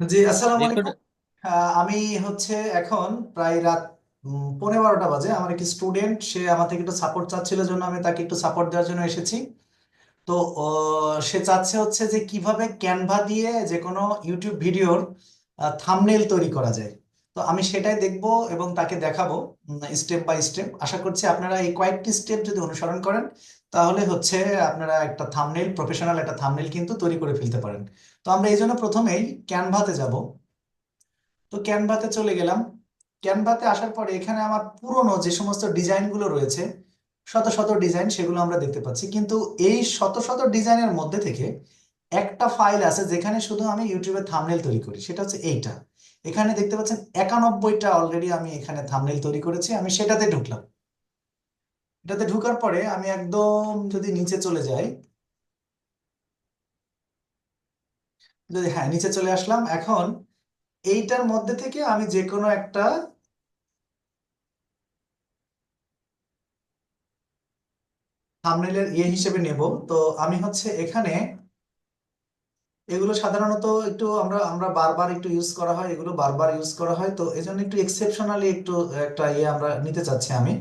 জি আসসালামু রেকর্ড আলাইকুম। আহ, আমি হচ্ছে এখন প্রায় রাত উম, পৌনে বারোটা বাজে। আমার একটি স্টুডেন্ট সে আমার থেকে একটু সাপোর্ট চাচ্ছিল জন্য আমি তাকে একটু সাপোর্ট দেওয়ার জন্য এসেছি। তো আহ, সে চাচ্ছে হচ্ছে যে কীভাবে ক্যানভা দিয়ে যে কোনো ইউটিউব ভিডিওর থাম্বনেল তৈরি করা যায়। তো আমি সেটাই দেখব এবং তাকে দেখাবো স্টেপ বাই স্টেপ। আশা করছি আপনারা এই কয়েকটি স্টেপ যদি অনুসরণ করেন তাহলে হচ্ছে আপনারা একটা থামনেল প্রফেশনাল একটা থামনেল কিন্তু তৈরি করে ফেলতে পারেন। তো আমরা এই জন্য প্রথমেই ক্যানভাতে যাব। তো ক্যানভাতে চলে গেলাম। ক্যানভাতে আসার পরে এখানে আমার পুরনো যে সমস্ত ডিজাইনগুলো রয়েছে, শত শত ডিজাইন সেগুলো আমরা দেখতে পাচ্ছি। কিন্তু এই শত শত ডিজাইনের মধ্যে থেকে একটা ফাইল আছে যেখানে শুধু আমি ইউটিউবে থামনেল তৈরি করি, সেটা হচ্ছে এইটা। এখানে দেখতে পাচ্ছেন একানব্বইটা অলরেডি আমি এখানে থামনেল তৈরি করেছি, আমি সেটাতে ঢুকলাম। এটাতে ঢুকার পরে আমি একদম যদি নিচে চলে যাই, যদি হ্যাঁ নিচে চলে আসলাম, এখন এইটার মধ্যে থেকে আমি যে কোনো একটা থাম্বনেলের ইয়ে হিসেবে নেব। তো আমি হচ্ছে এখানে এগুলো সাধারণত একটু আমরা আমরা বারবার একটু ইউজ করা হয়, এগুলো বারবার ইউজ করা হয়। তো এজন্য একটু এক্সেপশনালি একটু একটা ইয়ে আমরা নিতে চাচ্ছি আমি।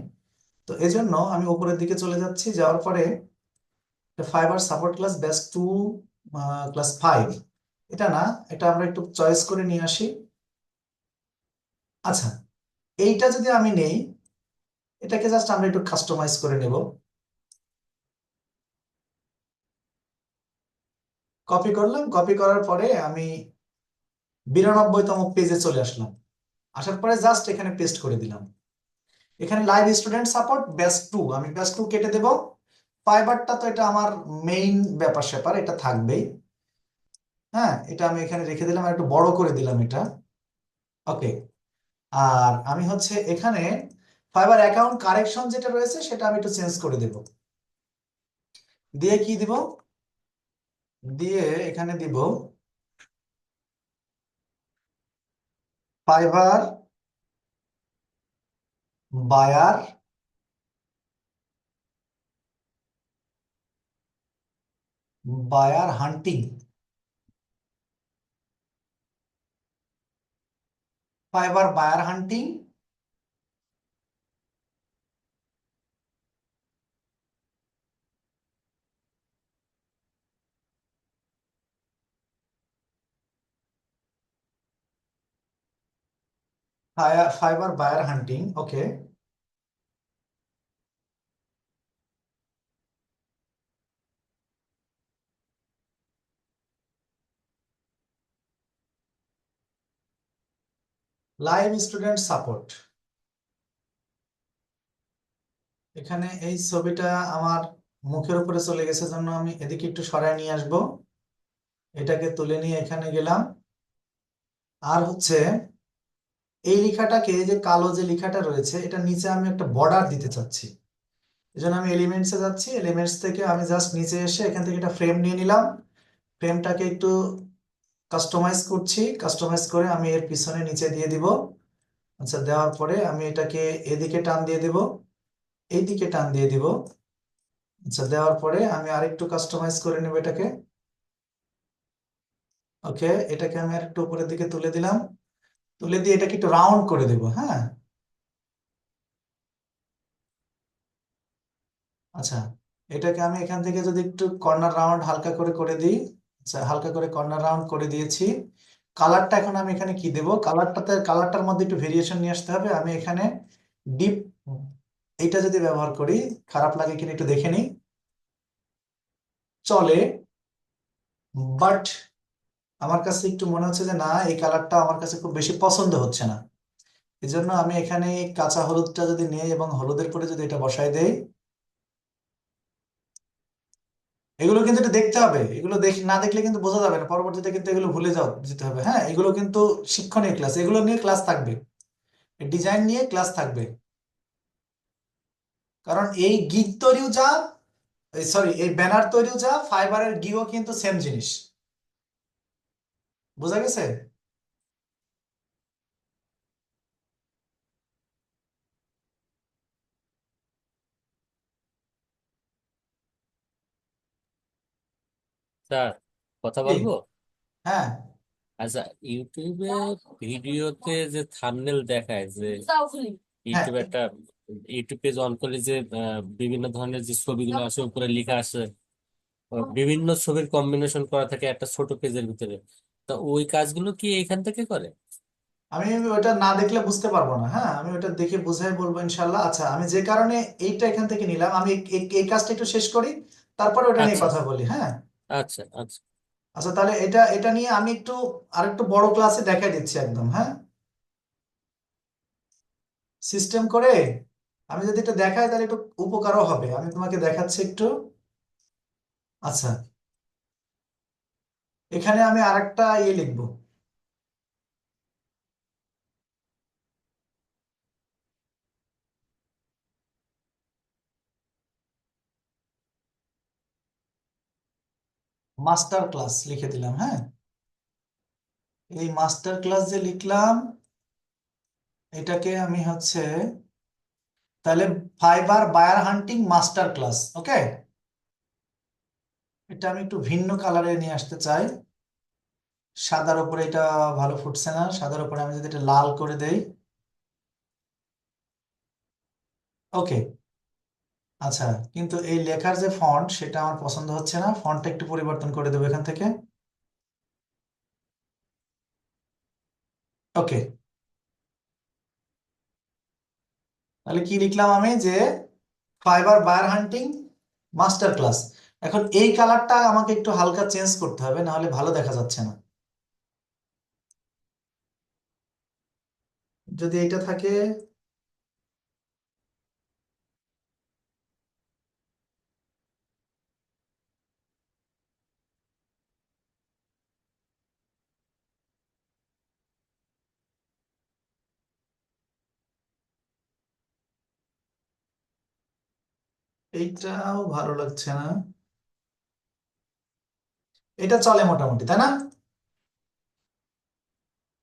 তো এই জন্য আমি উপরের দিকে চলে যাচ্ছি, যাওয়ার পরে Fiverr support class batch two class five এটা না, এটা আমরা একটু চয়েস করে নিয়ে আসি। আচ্ছা এইটা যদি আমি নেই, এটাকে জাস্ট আমরা একটু কাস্টমাইজ করে নেব। কপি করলাম কপি করার পরে আমি বিরানব্বইতম পেজে চলে আসলাম। আসার পরে জাস্ট এখানে পেস্ট করে দিলাম। এখানে live student support batch two আমি ব্যাচ টু কেটে দেব। ফাইবারটা তো এটা আমার মেইন ব্যাপার স্যাপার এটা থাকবেই। হ্যাঁ এটা আমি এখানে রেখে দিলাম আর একটু বড় করে দিলাম এটা। ওকে আর আমি হচ্ছে এখানে ফাইবার অ্যাকাউন্ট কারেকশন যেটা রয়েছে, সেটা আমি একটু চেঞ্জ করে দেব। দিয়ে কি দিব? দিয়ে এখানে দিব Fiverr buyer buyer hunting Fiverr buyer hunting Fiverr buyer hunting okay live student support. এখানে এই ছবিটা আমার মুখের উপরে চলে গেছে, জন্য আমি এদিকে একটু সরায় নিয়ে আসব। এটাকে তুলে নিয়ে এখানে গেলাম। আর হচ্ছে, এই লেখাটাকে যে কালো যে লেখাটা রয়েছে, এটা নিচে আমি একটা বর্ডার দিতে চাচ্ছি। এই জন্য আমি এলিমেন্টসে যাচ্ছি। এলিমেন্টস থেকে আমি জাস্ট নিচে এসে এখান থেকে একটা ফ্রেম নিয়ে নিলাম। ফ্রেমটাকে একটু কাস্টমাইজ করছি কাস্টমাইজ করে আমি এর পিছনে নিচে দিয়ে দিব। আচ্ছা দেওয়ার পরে আমি এটাকে এদিকে টান দিয়ে দিব, এইদিকে টান দিয়ে দিব। আচ্ছা দেওয়ার পরে আমি আরেকটু কাস্টমাইজ করে নেব এটাকে। ওকে, এটাকে আমি আরেকটু উপরের দিকে তুলে দিলাম। তুলে দিয়ে এটাকে একটু রাউন্ড করে দেব হ্যাঁ? আচ্ছা এটাকে আমি এখান থেকে যদি একটু কর্নার রাউন্ড হালকা করে করে দিই আচ্ছা হালকা করে কর্নার রাউন্ড করে দিয়েছি। কালারটা এখন আমি এখানে কি দেব? কালারটাতে কালারটার মধ্যে একটু ভেরিয়েশন নিয়ে আসতে হবে। আমি এখানে ডিপ এইটা যদি ব্যবহার করি, খারাপ লাগে কিনা একটু দেখে নিই। চলে বাট আমার কাছে একটু মনে হচ্ছে যে, না, এই কালারটা আমার কাছে খুব বেশি পছন্দ হচ্ছে না। এই জন্য আমি এখানে কাঁচা হলুদটা যদি নিই এবং হলুদের পরে যদি এটা বসাই দেই এগুলো কিন্তু এটা দেখতে হবে। এগুলো দেখ না দেখলে কিন্তু বোঝা যাবে না। পরবর্তীতে কিন্তু এগুলো ভুলে যাও, যেতে হবে। হ্যাঁ এগুলো কিন্তু শিক্ষণীয় ক্লাস এগুলো নিয়ে ক্লাস থাকবে। ডিজাইন নিয়ে ক্লাস থাকবে। কারণ এই গিগ তৈরিও যা সরি এই ব্যানার তৈরিও যা ফাইবারের গিও কিন্তু সেম জিনিস। বোঝা গেছে? স্যার কথা বলব? হ্যাঁ। আচ্ছা ইউটিউবে ভিডিওতে যে থাম্বনেল দেখায় যে হ্যাঁ। ইউটিউব একটা ইউটিউব পেজ অন করলে যে বিভিন্ন ধরনের যে ছবিগুলো আছে উপরে লেখা আছে বিভিন্ন ছবির কম্বিনেশন করা থাকে একটা ছোট পেজের ভিতরে। তো ওই কাজগুলো কি এখান থেকে করে? আমি ওটা না দেখলে বুঝতে পারব না হ্যাঁ? আমি ওটা দেখে বুঝাই বলব ইনশাল্লাহ আচ্ছা আমি যে কারণে এইটা এখান থেকে নিলাম আমি এই কাজটা একটু শেষ করি তারপরে ওটা নিয়ে আচ্ছা। কথা বলি হ্যাঁ? আচ্ছা আচ্ছা। আচ্ছা তাহলে এটা এটা নিয়ে আমি একটু, আরেকটু বড় ক্লাসে দেখাই দিচ্ছি একদম হ্যাঁ? সিস্টেম করে আমি যদি এটা দেখাই, তাহলে একটু উপকারও হবে। আমি তোমাকে দেখাচ্ছি একটু। আচ্ছা। এখানে আমি আরেকটা ইয়ে লিখব। মাস্টার ক্লাস লিখে দিলাম হ্যাঁ? এই মাস্টার ক্লাস যে লিখলাম, এটাকে আমি হচ্ছে, তাহলে Fiverr buyer hunting master class okay এটা আমি একটু ভিন্ন কালারে নিয়ে আসতে চাই। সাদার উপরে এটা ভালো ফুটছে না, সাদার উপরে আমি যদি এটা লাল করে দেই ওকে আচ্ছা কিন্তু এই লেখার যে ফন্ট সেটা আমার পছন্দ হচ্ছে না। ফন্টটা একটু পরিবর্তন করে দেবো এখান থেকে। ওকে। তাহলে কি লিখলাম আমি? যে Fiverr buyer hunting master class এখন এই কালারটা আমাকে একটু হালকা চেঞ্জ করতে হবে, না হলে ভালো দেখা যাচ্ছে না। যদি এটা থাকে এইটাও ভালো লাগছে না। এটা চলে মোটামুটি তাই না?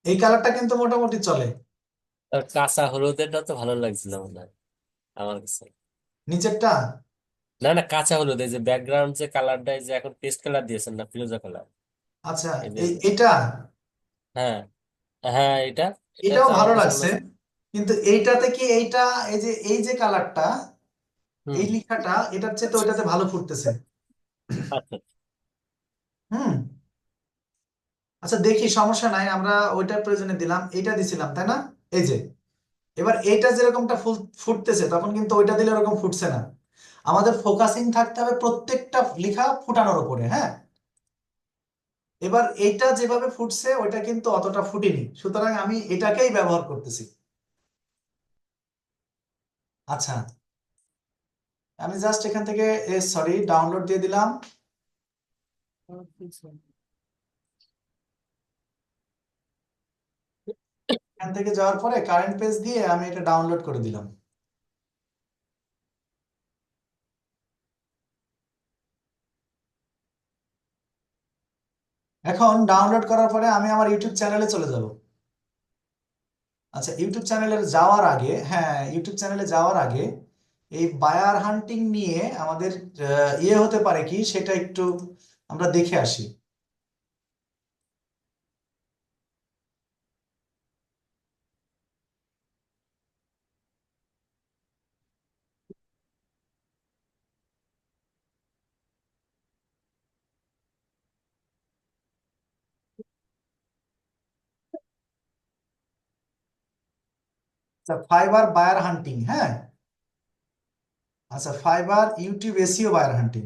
এই কালারটা কিন্তু মোটামুটি চলে। কাঁচা হলুদেরটা তো ভালো লাগছিল মনে হয় আমার কাছে। নিচেরটা? না না কাঁচা হলুদ এই যে ব্যাকগ্রাউন্ড যে কালারটা যে এখন পেস্ট কালার দিয়েছেন না ফিরোজা কালার আচ্ছা এই এটা হ্যাঁ হ্যাঁ এটা এটা এটাও ভালো লাগছে কিন্তু এইটাতে কি এইটা এই যে এই যে কালারটা এই লেখাটা এটার চেয়ে তো ওইটাতে ভালো ফুটতেছে। আচ্ছা। হুম। আচ্ছা দেখি সমস্যা নাই আমরা ওইটার প্রয়োজনে দিলাম এটা দিছিলাম তাই না? এই যে এবার এইটা যেরকমটা ফুল ফুটতেছে তখন কিন্তু ওইটা দিলে ওরকম ফুটছে না। আমাদের ফোকাসিং থাকতে হবে প্রত্যেকটা লেখা ফুটানোর উপরে হ্যাঁ? এবার এইটা যেভাবে ফুটছে ওইটা কিন্তু অতটা ফুটেনি। সুতরাং আমি এটাকেই ব্যবহার করতেছি। আচ্ছা আমি জাস্ট এখান থেকে সরি ডাউনলোড দিয়ে দিলাম। এখান থেকে যাওয়ার পরে কারেন্ট পেজ দিয়ে আমি এটা ডাউনলোড করে দিলাম। এখন ডাউনলোড করার পরে আমি আমার ইউটিউব চ্যানেলে চলে যাব। আচ্ছা ইউটিউব চ্যানেলে যাওয়ার আগে হ্যাঁ ইউটিউব চ্যানেলে যাওয়ার আগে এই বায়ার হান্টিং নিয়ে আমাদের ইয়ে হতে পারে কি, সেটা একটু আমরা দেখে আসি। ফাইবার বায়ার হান্টিং হ্যাঁ? আচ্ছা Fiverr YouTube SEO buyer hunting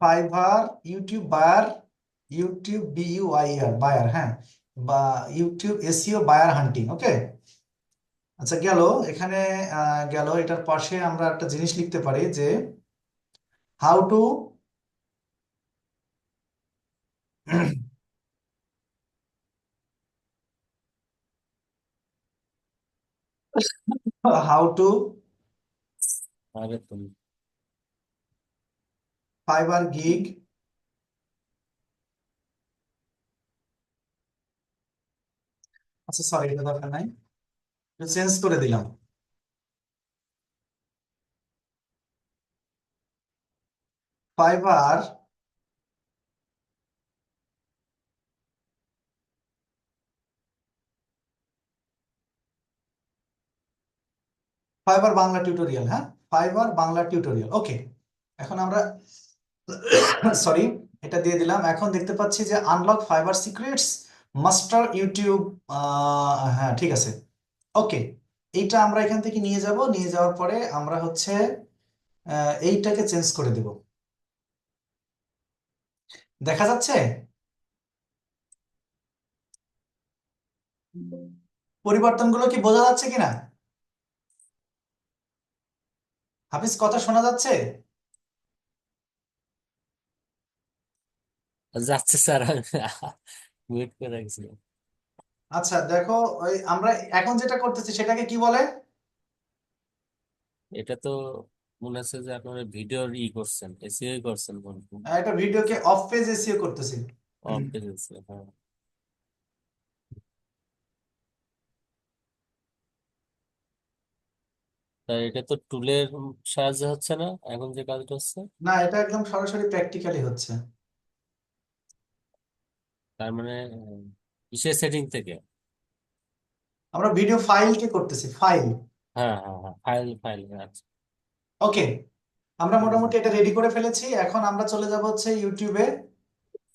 Fiverr YouTube buyer YouTube B U I R buyer হ্যাঁ বা YouTube SEO buyer hunting okay আচ্ছা গেল, এখানে গেল, এটার পাশে আমরা একটা জিনিস লিখতে পারি যে হাউ টু হাউ টু আরে তুমি। ফাইবার গিগ আচ্ছা সরি এটা দরকার নাই। চেঞ্জ করে দিলাম। ফাইবার ফাইবার বাংলা টিউটোরিয়াল হ্যাঁ? ফাইবার বাংলা টিউটোরিয়াল ওকে এখন আমরা সরি এটা দিয়ে দিলাম। এখন দেখতে পাচ্ছি যে unlock Fiverr secrets master YouTube হ্যাঁ ঠিক আছে। ওকে এইটা আমরা এখান থেকে নিয়ে যাব। নিয়ে যাওয়ার পরে আমরা হচ্ছে এইটাকে চেঞ্জ করে দেব। দেখা যাচ্ছে? পরিবর্তনগুলো কি বোঝা যাচ্ছে কিনা? হাফিজ কথা শোনা যাচ্ছে? যাচ্ছে স্যার ওয়েট করে রাখছিলাম আচ্ছা দেখো ওই আমরা এখন যেটা করতেছি সেটাকে কি বলে? এটা তো মনে হচ্ছে যে আপনারা ভিডিওর ই করছেন এসিও করছেন হয় এটা ভিডিওকে অফ পেজ এসইও করতেছি। অফ পেজ পেজেছে হ্যাঁ। এটা তো টুলের সাহায্যে হচ্ছে না এখন যে কাজটা হচ্ছে? না এটা একদম সরাসরি প্র্যাকটিক্যালি হচ্ছে। তার মানে কিসের সেটিং থেকে? আমরা ভিডিও ফাইলকে করতেছি ফাইল হ্যাঁ হ্যাঁ হ্যাঁ ফাইল ফাইল আচ্ছা। ওকে আমরা মোটামুটি এটা রেডি করে ফেলেছি। এখন আমরা চলে যাব হচ্ছে ইউটিউবে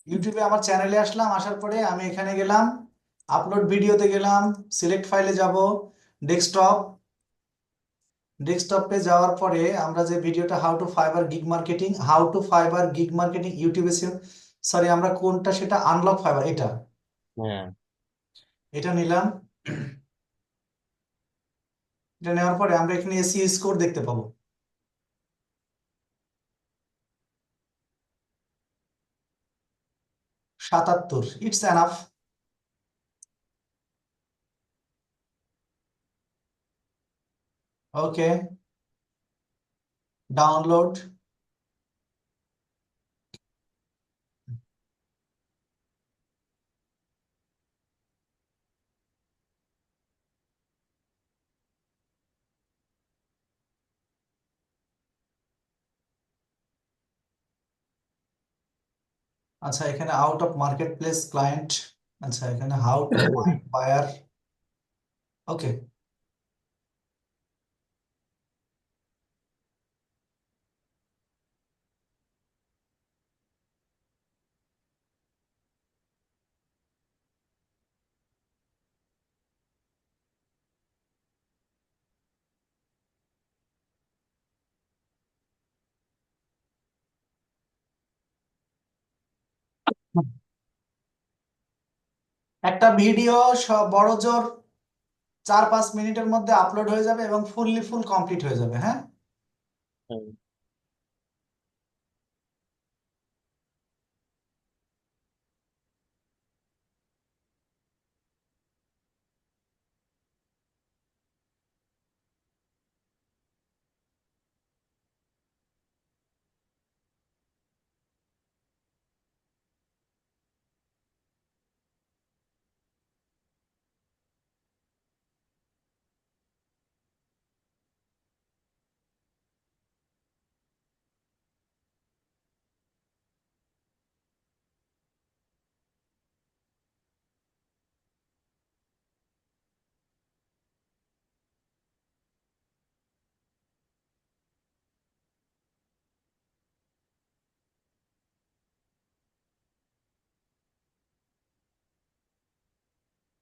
ইউটিউবে আমার চ্যানেলে আসলাম আসার পরে আমি এখানে গেলাম আপলোড ভিডিওতে গেলাম সিলেক্ট ফাইলে যাব ডেস্কটপ ডেস্কটপে যাওয়ার পরে আমরা যে ভিডিওটা how to Fiverr gig marketing how to Fiverr gig marketing ইউটিউবে সরি আমরা কোনটা সেটা আনলক ফাইবার এটা। হ্যাঁ। এটা নিলাম। এটা নেওয়ার পরে আমরা এখানে এসি স্কোর দেখতে পাবো। সাতাত্তর ইটস এনাফ ওকে ডাউনলোড আচ্ছা এখানে out of marketplace client আচ্ছা এখানে how to find buyer okay একটা ভিডিও বড় জোর চার পাঁচ মিনিটের মধ্যে আপলোড হয়ে যাবে এবং ফুললি ফুল কমপ্লিট হয়ে যাবে হ্যাঁ।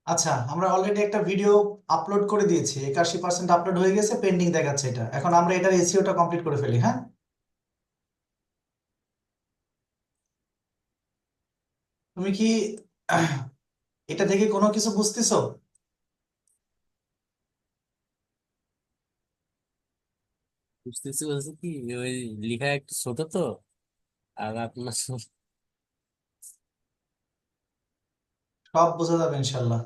আচ্ছা আমরা অলরেডি একটা ভিডিও আপলোড করে দিয়েছি, একাশি পার্সেন্ট আপলোড হয়ে গেছে পেন্ডিং দেখাচ্ছে এটা। এখন আমরা এটার এসইওটা কমপ্লিট করে ফেলি হ্যাঁ? তুমি কি এটা থেকে কোনো কিছু বুঝতেছো? বুঝতেছি বলছে কি, ওই লেখা একটু ছোট তো, আর আপনার সব বোঝা যাবে ইনশাল্লাহ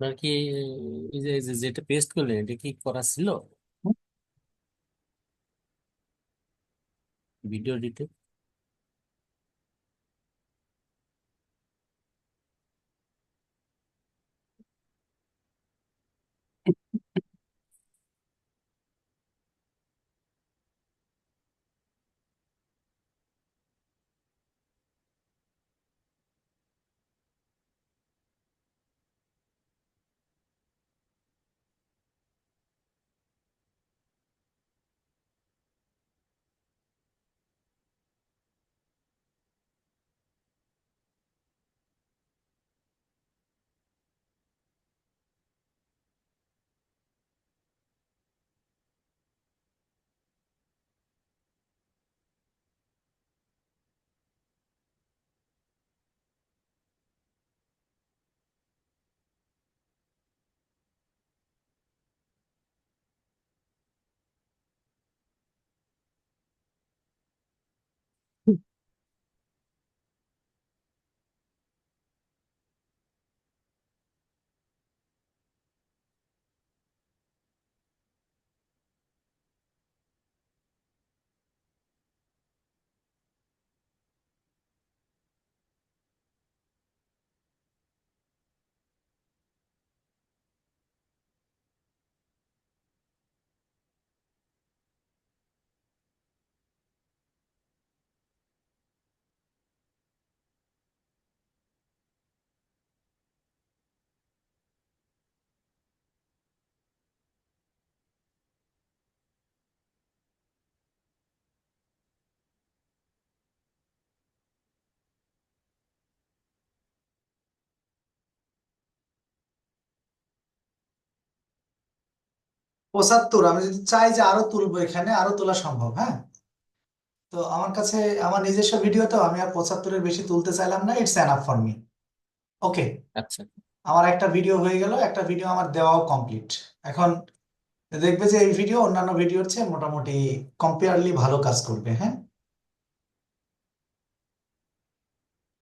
আপনার কি এই যে যেটা পেস্ট করলেন এটা কি করা ছিল? ভিডিও এডিটে পঁচাত্তর আমি যদি চাই যে আরও তুলবো এখানে আরও তোলা সম্ভব হ্যাঁ? তো আমার কাছে আমার নিজস্ব ভিডিও তো আমি আর পঁচাত্তরের বেশি তুলতে চাইলাম না it's enough for me okay আচ্ছা। আমার একটা ভিডিও হয়ে গেল একটা ভিডিও আমার দেওয়াও কমপ্লিট এখন দেখবে যে এই ভিডিও অন্যান্য ভিডিওর চেয়ে মোটামুটি কম্পেয়ারলি ভালো কাজ করবে হ্যাঁ?